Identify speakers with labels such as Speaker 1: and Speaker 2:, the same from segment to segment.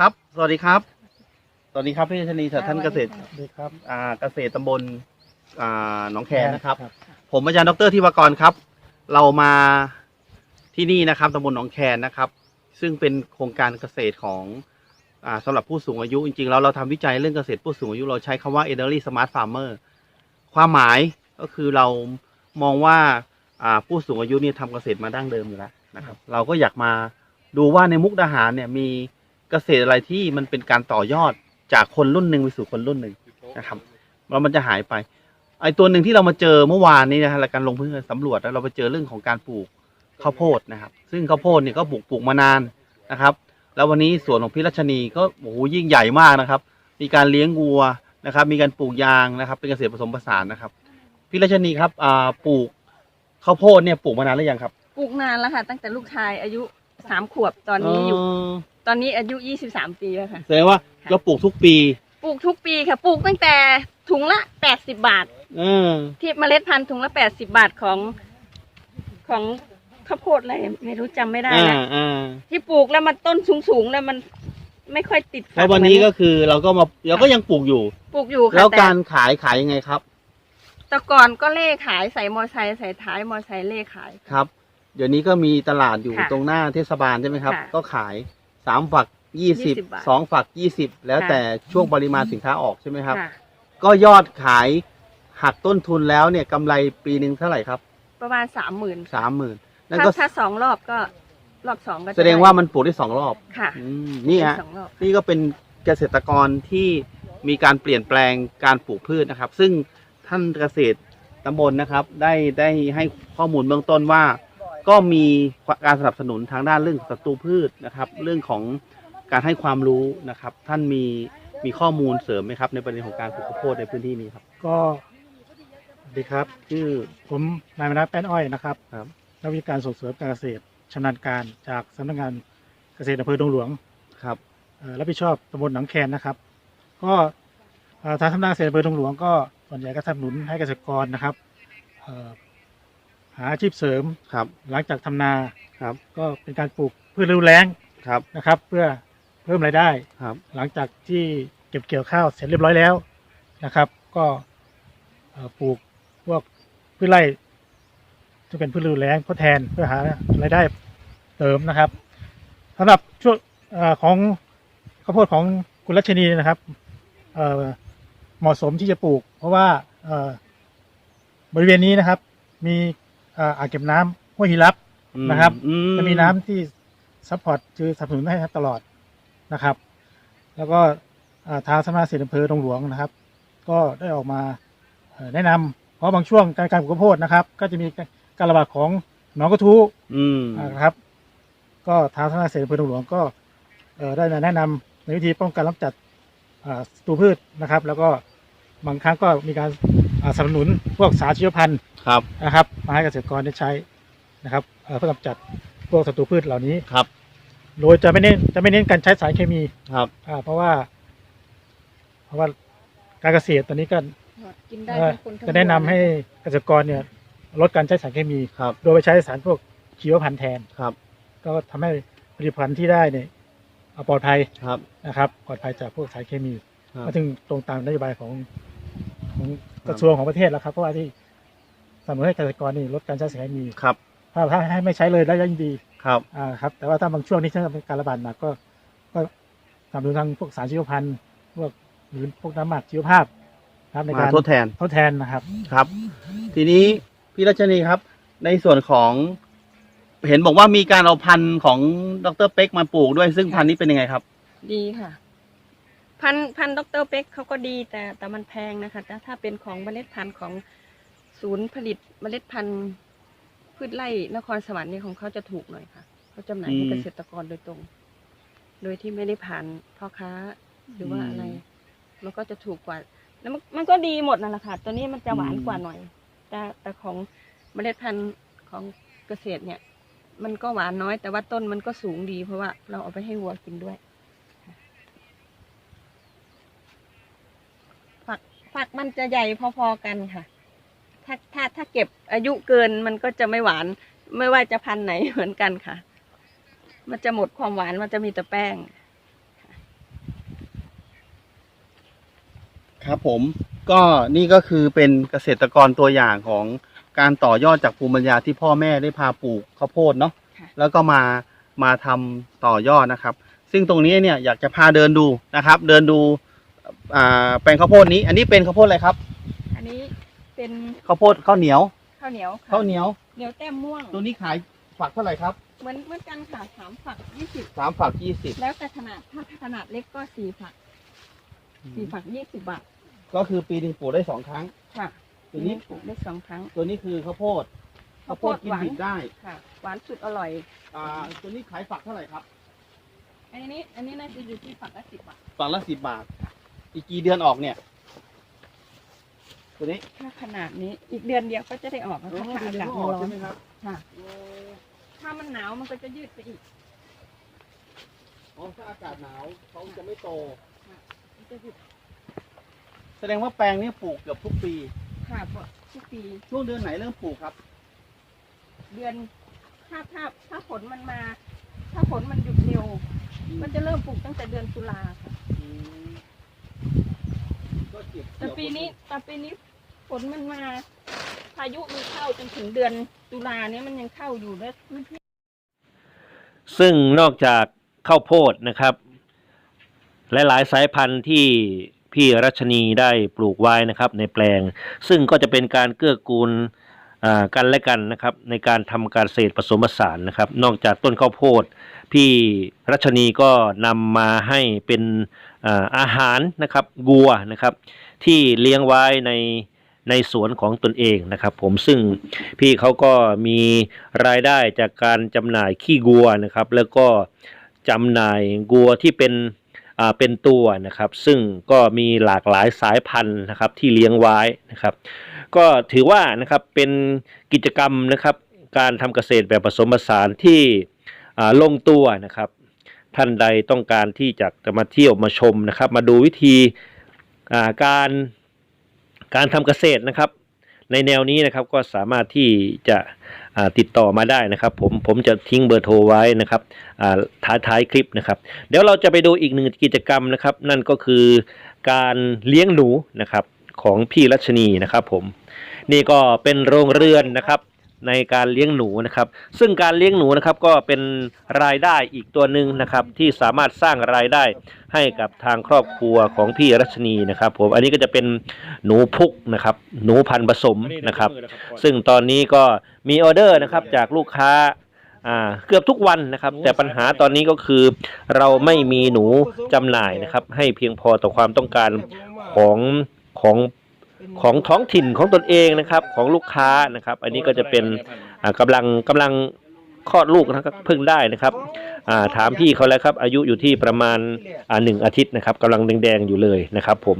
Speaker 1: ครับ สวัสดีครับสวัสดีครับพี่ชนีท่านเกษตร
Speaker 2: สวัสดีครับ
Speaker 1: อ่าเกษตรตำบลอ่าหนองแคนนะครับ ผมอาจารย์ดรทิวากรครับ เรามาที่นี่นะครับตำบลหนองแคนนะครับ ซึ่งเป็นโครงการเกษตรของอ่าสำหรับผู้สูงอายุจริงๆแล้วเราทำวิจัยเรื่องเกษตรผู้สูงอายุเราใช้คำว่า elderly smart farmer ความหมายก็คือเรามองว่าอ่าผู้สูงอายุเนี่ยทำเกษตรมาดั้งเดิมอยู่แล้วนะครับ เราก็อยากมาดูว่าในมุกดาหารเนี่ยมี เกษตรอะไรที่มันเป็นการต่อยอดจากคนรุ่นหนึ่งไปสู่คนรุ่นหนึ่งนะครับแล้วมันจะหายไป ไอตัวหนึ่งที่เรามาเจอเมื่อวานนี้นะฮะรายการลงพื้นที่สำรวจแล้วเราไปเจอเรื่องของการปลูกข้าวโพดนะครับ ซึ่งข้าวโพดเนี่ยก็ปลูกปลูกมานานนะครับ แล้ววันนี้สวนของพี่รัชนีก็โอ้โหยิ่งใหญ่มากนะครับ มีการเลี้ยงวัวนะครับ มีการปลูกยางนะครับ เป็นเกษตรผสมผสานนะครับ พี่รัชนีครับอ่าปลูกข้าวโพดเนี่ยปลูกมานานหรือยังครับ
Speaker 3: ปลูกนานแล้วค่ะ ตั้งแต่ลูกชายอายุ สามขวบตอนนี้อยู่ ตอนนี้อายุยี่สิบสามปีแล้วค่ะ
Speaker 1: แสดงว่าเราปลูกทุกปี
Speaker 3: ปลูกทุกปีค่ะ ปลูกตั้งแต่ถุงละแปดสิบบาท
Speaker 1: เออ
Speaker 3: ที่เมล็ดพันธุ์ถุงละแปดสิบาทของของข้าวโพดอะไรไม่รู้จำไม่ได้
Speaker 1: อ่า
Speaker 3: แล้ว
Speaker 1: อ่า
Speaker 3: ที่ปลูกแล้วมันต้นสูงๆแล้วมันไม่ค่อยติดฝั
Speaker 1: แล้ววันนี้ก็คือเราก็มาเราก็ยังปลูกอยู่
Speaker 3: ปลูกอยู่ค่ะ
Speaker 1: แล้ว
Speaker 3: แต่
Speaker 1: การขายขายยังไงครับ
Speaker 3: แต่ก่อนก็เล่ขายใส่มอไซค์ใส่ท้ายมอไซค์เล่ขาย
Speaker 1: ครับ เดี๋ยวนี้ก็มีตลาดอยู่
Speaker 3: ค่ะ
Speaker 1: ตรงหน้าเทศบาลใช่ไหมครับ
Speaker 3: ค่ะ
Speaker 1: ก็ขายสามฝักยี่สิบ
Speaker 3: 20บาท
Speaker 1: สองฝักยี่สิบแล้ว
Speaker 3: ค่ะ
Speaker 1: แต่ช่วงปริมาณสินค้าออกใช่ไหมครับ
Speaker 3: ค่ะ
Speaker 1: ก็ยอดขายหักต้นทุนแล้วเนี่ยกำไรปีหนึ่งเท่าไหร่ครับ
Speaker 3: ประมาณสามหมื่น
Speaker 1: สามหมื่นนั่น
Speaker 3: ถ้า
Speaker 1: ก็
Speaker 3: ถ้าสองรอบก็รอบสองก็จะ
Speaker 1: แสดงว่ามันปลูกได้สองรอบ
Speaker 3: ค่ะ
Speaker 1: อืมนี่ฮะ
Speaker 3: สองรอบ
Speaker 1: นี่ก็เป็นเกษตรกรที่มีการเปลี่ยนแปลงการปลูกพืชนะครับ ซึ่งท่านเกษตรตำบลนะครับ ได้ได้ให้ข้อมูลเบื้องต้นว่า ก็มีการสนับสนุนทางด้านเรื่องศัตรูพืชนะครับ เรื่องของการให้ความรู้นะครับ ท่านมีมีข้อมูลเสริมไหมครับ ในประเด็นของการปลูกข้าวโพดในพื้นที่นี้ครับ
Speaker 2: ก็สวัสดีครับ
Speaker 1: ชื่อ
Speaker 2: ผมนายมนัสแป้นอ้อยนะครับ
Speaker 1: ครับ
Speaker 2: นักวิชาการส่งเสริมการเกษตรชำนาญการจากสำนักงานเกษตรอำเภอดงหลวง
Speaker 1: ครับ
Speaker 2: เอ่อรับผิดชอบตำบลหนองแคนนะครับ ก็เอ่อทางสำนักงานเกษตรอำเภอดงหลวงก็ส่วนใหญ่ก็สนับสนุนให้เกษตรกรนะครับเอ่อ หาอาชีพเสริม
Speaker 1: ครับ
Speaker 2: หลังจากทำนา
Speaker 1: ครับ
Speaker 2: ก็เป็นการปลูกพืชฤดูแล้ง
Speaker 1: ครับ
Speaker 2: นะครับ เพื่อเพิ่มรายได้
Speaker 1: ครับ
Speaker 2: หลังจากที่เก็บเกี่ยวข้าวเสร็จเรียบร้อยแล้วนะครับ ก็เอ่อปลูกพวกพืชไร่ที่เป็นพืชฤดูแล้งทดแทนเพื่อหารายได้เสริมนะครับสำหรับช่วงเอ่อของข้าวโพดของคุณรัชนีนะครับเอ่อเหมาะสมที่จะปลูก เพราะว่าเอ่อบริเวณนี้นะครับ มีเอ่ออ่างเก็บน้ำห้วยหิรับนะครับ
Speaker 1: อื
Speaker 2: จะมีน้ำที่ซัพพอร์ตคือสนับสนุนให้ตลอดนะครับ แล้วก็อ่าทางสำนักงานเกษตรอำเภอดงหลวงนะครับ ก็ได้ออกมาเอ่อแนะนำเพราะบางช่วงการการปลูกข้าวโพดนะครับ ก็จะมีการระบาดของหนองกระทู้
Speaker 1: อืม
Speaker 2: อ่านะครับ ก็ทางสำนักงานเกษตรอำเภอดงหลวงก็เอ่อได้มาแนะนำในวิธีป้องกันกำจัดอ่าศัตรูพืชนะครับ แล้วก็บางครั้งก็มีการอ่า สนับสนุนพวกสารชีวพันธุ์
Speaker 1: ครับ
Speaker 2: นะครับ มาให้เกษตรกรได้ใช้นะครับเอ่อเพื่อกำจัดพวกศัตรูพืชเหล่านี้
Speaker 1: ครับ
Speaker 2: โดยจะไม่เน้นจะไม่เน้นการใช้สารเคมี
Speaker 1: ครับ
Speaker 2: อ่าเพราะว่า เพราะว่าการเกษตรตอนนี้ก็
Speaker 3: กินได้
Speaker 2: เอ่อ
Speaker 3: ทั้งคนทั้ง
Speaker 2: จะแนะนำ
Speaker 3: วัว
Speaker 2: ให้เกษตรกรเนี่ย ลดการใช้สารเคมี
Speaker 1: ครับ
Speaker 2: โดยไปใช้สารพวกชีวพันธุ์แทน
Speaker 1: ครับ
Speaker 2: ก็ทำให้ผลิตภัณฑ์ที่ได้เนี่ยเอาปลอดภัย
Speaker 1: ครับ
Speaker 2: นะครับ ปลอดภัยจากพวกสารเคมี
Speaker 1: ครับ
Speaker 2: ก็ถึงตรงตามนโยบายของของ กระทรวงของประเทศแล้วครับ เพราะว่าที่สนับสนุนให้เกษตรกรนี่ลดการใช้สารเคมี
Speaker 1: ครับ
Speaker 2: ถ้าถ้าให้ไม่ใช้เลยได้ยิ่งดี
Speaker 1: ครับ
Speaker 2: อ่าครับ แต่ว่าถ้าบางช่วงนี้ถ้าเป็นการระบาดหนักก็ก็สนับสนุนทางพวกสารชีวพันธุ์พวกหรือพวกน้ำหมักชีวภาพนะครับใน
Speaker 1: มา
Speaker 2: การ
Speaker 1: ทดแทน
Speaker 2: ทดแทนนะครับ
Speaker 1: ครับ ทีนี้พี่รัชนีครับ ในส่วนของ เห็นบอกว่ามีการเอาพันธุ์ของดรเป็กมาปลูกด้วยซึ่งพันธุ์นี้เป็นยังไงครับ
Speaker 3: ดีค่ะ พันพันดรเป็กเขาก็ดีแต่แต่มันแพงนะคะแต่ถ้าเป็นของเมล็ดพันธุ์ของศูนย์ผลิตเมล็ดพันธุ์พืชไร่นครสวรรค์เนี่ยของเขาจะถูกหน่อยค่ะเขาจำหน่ายให้เกษตรกรโดยตรง โดยที่ไม่ได้ผ่านพ่อค้าหรือว่า
Speaker 1: อะ
Speaker 3: ไร มันก็จะถูกกว่า แล้วมันมันก็ดีหมดนั่นแหละค่ะตัวนี้มันจะหวานกว่าหน่อย แต่แต่ของเมล็ดพันธุ์ของเกษตรเนี่ย มันก็หวานน้อยแต่ว่าต้นมันก็สูงดีเพราะว่าเราเอาไปให้วัวกินด้วย ฟักมันจะใหญ่พอๆกันค่ะ ถ้าถ้าถ้าเก็บอายุเกินมันก็จะไม่หวาน ไม่ว่าจะพันไหนเหมือนกันค่ะ มันจะหมดความหวานมันจะมีแต่แป้ง
Speaker 1: ครับผมก็นี่ก็คือเป็นเกษตรกรตัวอย่างของการต่อยอดจากภูมิปัญญาที่พ่อแม่ได้พาปลูกข้าวโพดเนาะแล้วก็มามาทำต่อยอดนะครับ ซึ่งตรงนี้เนี่ยอยากจะพาเดินดูนะครับ เดินดู อ่าแปลงข้าวโพดนี้ อันนี้เป็นข้าวโพดอะไรครับ
Speaker 3: อันนี้เป็น
Speaker 1: ข้าวโพดข้าวเหนียว
Speaker 3: ข้าวเหนียวค่ะ
Speaker 1: ข้าวเหนียว
Speaker 3: เหนียวแต้มม่วง
Speaker 1: ตัวนี้ขายฝักเท่าไหร่ครับ
Speaker 3: เหมือนเหมือนกันค่ะสามฝักยี่สิบ
Speaker 1: สามฝักยี่สิบ
Speaker 3: แล้วแต่ขนาดถ้าขนาดเล็กก็สี่ฝักสี่ฝักยี่สิบบาท
Speaker 1: ก็คือปีหนึ่งปลูกได้สองครั้ง
Speaker 3: ค่ะ
Speaker 1: ตัวนี้
Speaker 3: ปลูกได้สองครั้ง
Speaker 1: ตัวนี้คือข้าวโพดข้าวโพดกินดิบได้
Speaker 3: ค่ะ หวานสุดอร่อย
Speaker 1: อ่า ตัวนี้ขายฝักเท่าไหร่ครับ
Speaker 3: อันนี้ อันนี้น่าจะอยู่ที่ฝักละสิบบาท
Speaker 1: ฝักละสิบบาท อีกกี่เดือนออกเนี่ย ตัวนี้
Speaker 3: ถ้าขนาดนี้อีกเดือนเดียวก็จะได้ออกแล้วค่ะถ้าอากาศมันร้อ
Speaker 1: ใช่
Speaker 3: น
Speaker 1: ไหมครับ
Speaker 3: ค่ะถ้ามันหนาวมันก็จะยืดไปอีก
Speaker 1: อ๋อถ้าอากาศหนาวเขาจะไม่โต
Speaker 3: มันจะยืด
Speaker 1: แสดงว่าแปลงนี้ปลูกเกือบทุกปี
Speaker 3: ค่ะพอทุกปี
Speaker 1: ช่วงเดือนไหนเริ่มปลูกครับ
Speaker 3: เดือนถ้าถ้าถ้าฝนมันมา ถ้าฝนมันหยุดเร็วมันจะเริ่มปลูกตั้งแต่เดือนตุลาค่ะ
Speaker 1: อืมก็เก็บ
Speaker 3: แต่ปีนี้แต่ปีนี้ฝนมันมาพายุมันเข้าจนถึงเดือนตุลาเนี่ยมันยังเข้าอยู่และพื้นที่
Speaker 4: ซึ่งนอกจากข้าวโพดนะครับ หลายๆสายพันธุ์ที่พี่รัชนีได้ปลูกไว้นะครับในแปลง ซึ่งก็จะเป็นการเกื้อกูลอ่า กันและกันนะครับในการทำการเกษตรผสมผสานนะครับ นอกจากต้นข้าวโพด พี่รัชนีก็นำมาให้เป็นอาหารนะครับวัวนะครับ ที่เลี้ยงไว้ในในสวนของตนเองนะครับ ผมซึ่งพี่เขาก็มีรายได้จากการจำหน่ายขี้วัวนะครับ แล้วก็จำหน่ายวัวที่เป็นเป็นตัวนะครับ ซึ่งก็มีหลากหลายสายพันธุ์นะครับที่เลี้ยงไว้นะครับ ก็ถือว่านะครับเป็นกิจกรรมนะครับ การทำเกษตรแบบผสมผสานที่ลงตัวนะครับ ท่านใดต้องการที่จะจะมาเที่ยวมาชมนะครับ มาดูวิธีาการการทำเกษตรนะครับ ในแนวนี้นะครับก็สามารถที่จะติดต่อมาได้นะครับ ผมผมจะทิ้งเบอร์โทรไว้นะครับท้ายท้ายคลิปนะครับ เดี๋ยวเราจะไปดูอีกหนึ่งกิจกรรมนะครับ นั่นก็คือการเลี้ยงหนูนะครับ ของพี่รัชนีนะครับผมนี่ก็เป็นโรงเรือนนะครับในการเลี้ยงหนูนะครับ ซึ่งการเลี้ยงหนูนะครับก็เป็นรายได้อีกตัวหนึ่งนะครับ ที่สามารถสร้างรายได้ให้กับทางครอบครัวของพี่รัชนีนะครับผมอันนี้ก็จะเป็นหนูพุกนะครับ หนูพันธุ์ผสมนะครับ ซึ่งตอนนี้ก็มีออเดอร์นะครับจากลูกค้าอ่าเกือบทุกวันนะครับ แต่ปัญหาตอนนี้ก็คือเราไม่มีหนูจำหน่ายนะครับ ให้เพียงพอต่อความต้องการของ ของของท้องถิ่นของตนเองนะครับ ของลูกค้านะครับ อันนี้ก็จะเป็นอ่ากำลังกำลังคลอดลูกนะครับเพิ่งได้นะครับอ่าถามพี่เขาแล้วครับ อายุอยู่ที่ประมาณอ่าหนึ่งอาทิตย์นะครับกำลังแดงๆอยู่เลยนะครับ ผม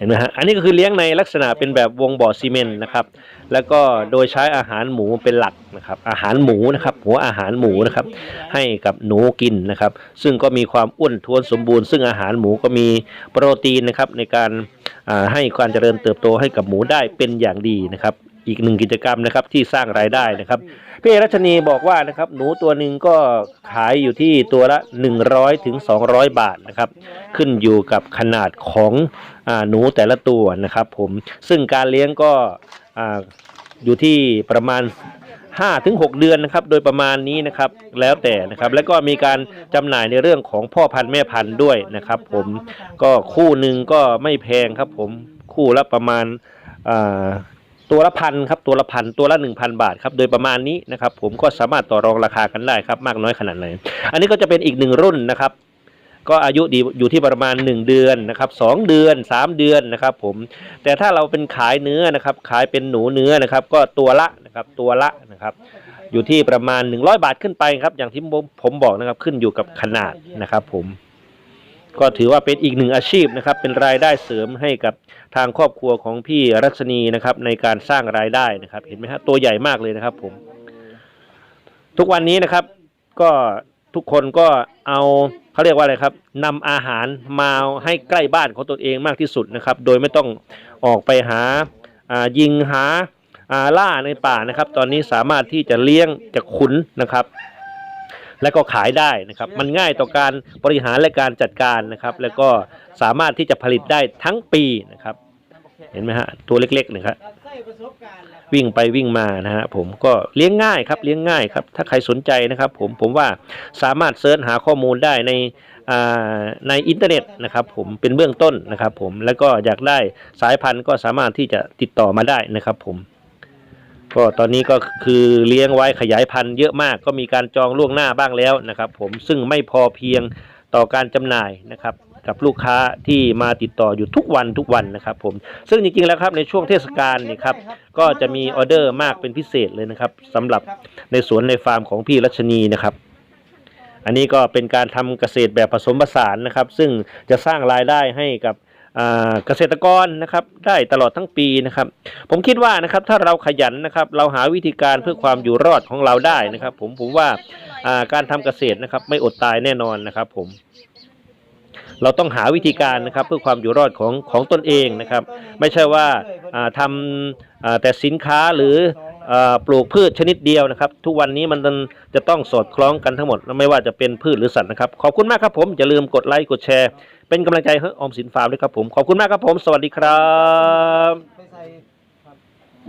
Speaker 4: เห็นไหมฮะอันนี้ก็คือเลี้ยงในลักษณะเป็นแบบวงบ่อซีเมนต์นะครับ แล้วก็โดยใช้อาหารหมูเป็นหลักนะครับ อาหารหมูนะครับ หัวอาหารหมูนะครับ ให้กับหนูกินนะครับ ซึ่งก็มีความอ้วนท้วนสมบูรณ์ ซึ่งอาหารหมูก็มีโปรตีนนะครับในการให้การเจริญเติบโตให้กับหมูได้เป็นอย่างดีนะครับ อีกหนึ่งกิจกรรมนะครับที่สร้างรายได้นะครับพี่รัชนีบอกว่านะครับหนูตัวหนึ่งก็ขายอยู่ที่ตัวละ 100ถึง200 บาทนะครับ ขึ้นอยู่กับขนาดของอาหนูแต่ละตัวนะครับ ผมซึ่งการเลี้ยงก็อ่าอยู่ที่ประมาณ5-6ถึง6เดือนนะครับ โดยประมาณนี้นะครับ แล้วแต่นะครับ แล้วก็มีการจำหน่ายในเรื่องของพ่อพันธุ์แม่พันธุ์ด้วยนะครับ ผมก็คู่หนึ่งก็ไม่แพงครับ ผมคู่ละประมาณอ่า ตัวละพันครับตัวละพันตัวละ 1,000 บาทครับโดยประมาณนี้นะครับผมก็สามารถต่อรองราคากันได้ครับมากน้อยขนาดไหน อันนี้ก็จะเป็นอีกหนึ่งรุ่นนะครับก็อายุดีอยู่ที่ประมาณ 1 เดือนนะครับสองเดือน 3 เดือนนะครับผมแต่ถ้าเราเป็นขายเนื้อนะครับขายเป็นหนูเนื้อนะครับก็ตัวละนะครับตัวละนะครับอยู่ที่ประมาณ 100 บาทขึ้นไปครับอย่างที่ผมบอกนะครับขึ้นอยู่กับขนาดนะครับผม ก็ถือว่าเป็นอีกหนึ่งอาชีพนะครับ เป็นรายได้เสริมให้กับทางครอบครัวของพี่รัชนีนะครับ ในการสร้างรายได้นะครับ เห็นไหมฮะตัวใหญ่มากเลยนะครับ ผม ทุกวันนี้นะครับ ก็ทุกคนก็เอาเขาเรียกว่าอะไรครับนำอาหารมาให้ใกล้บ้านของตนเองมากที่สุดนะครับ โดยไม่ต้องออกไปหาายิงหาาล่าในป่านะครับ ตอนนี้สามารถที่จะเลี้ยงจะขุนนะครับ และก็ขายได้นะครับ มันง่ายต่อการบริหารและการจัดการนะครับ แล้วก็สามารถที่จะผลิตได้ทั้งปีนะครับ เห็นไหมฮะตัวเล็กๆนะครับวิ่งไปวิ่งมานะฮะผมก็เลี้ยงง่ายครับเลี้ยงง่ายครับ ถ้าใครสนใจนะครับ ผมผมว่าสามารถเซิร์ชหาข้อมูลได้ในอ่าในอินเทอร์เน็ตนะครับ ผมเป็นเบื้องต้นนะครับ ผมแล้วก็อยากได้สายพันธุ์ก็สามารถที่จะติดต่อมาได้นะครับ ผม ก็ตอนนี้ก็คือเลี้ยงไว้ขยายพันธุ์เยอะมากก็มีการจองล่วงหน้าบ้างแล้วนะครับ ผมซึ่งไม่พอเพียงต่อการจำหน่ายนะครับกับลูกค้าที่มาติดต่ออยู่ทุกวันทุกวันนะครับผมซึ่งจริงๆแล้วครับในช่วงเทศกาลนี่ครับก็จะมีออเดอร์มากเป็นพิเศษเลยนะครับสำหรับในสวนในฟาร์มของพี่รัชนีนะครับ อันนี้ก็เป็นการทำเกษตรแบบผสมผสานนะครับ ซึ่งจะสร้างรายได้ให้กับ เกษตรกรนะครับได้ตลอดทั้งปีนะครับ ผมคิดว่านะครับถ้าเราขยันนะครับเราหาวิธีการเพื่อความอยู่รอดของเราได้นะครับ ผมผมว่าอ่าการทำเกษตรนะครับไม่อดตายแน่นอนนะครับ ผม เราต้องหาวิธีการนะครับ เพื่อความอยู่รอดของของตนเองนะครับ ไม่ใช่ว่าอ่าทำอ่าแต่สินค้าหรืออ่าปลูกพืชชนิดเดียวนะครับ ทุกวันนี้มันจะต้องสอดคล้องกันทั้งหมด ไม่ว่าจะเป็นพืชหรือสัตว์นะครับ ขอบคุณมากครับผมอย่าลืมกดไลค์กดแชร์ เป็นกำลังใจให้ออมสินฟาร์มด้วยครับผม ขอบคุณมากครับผม สวัสดีครับ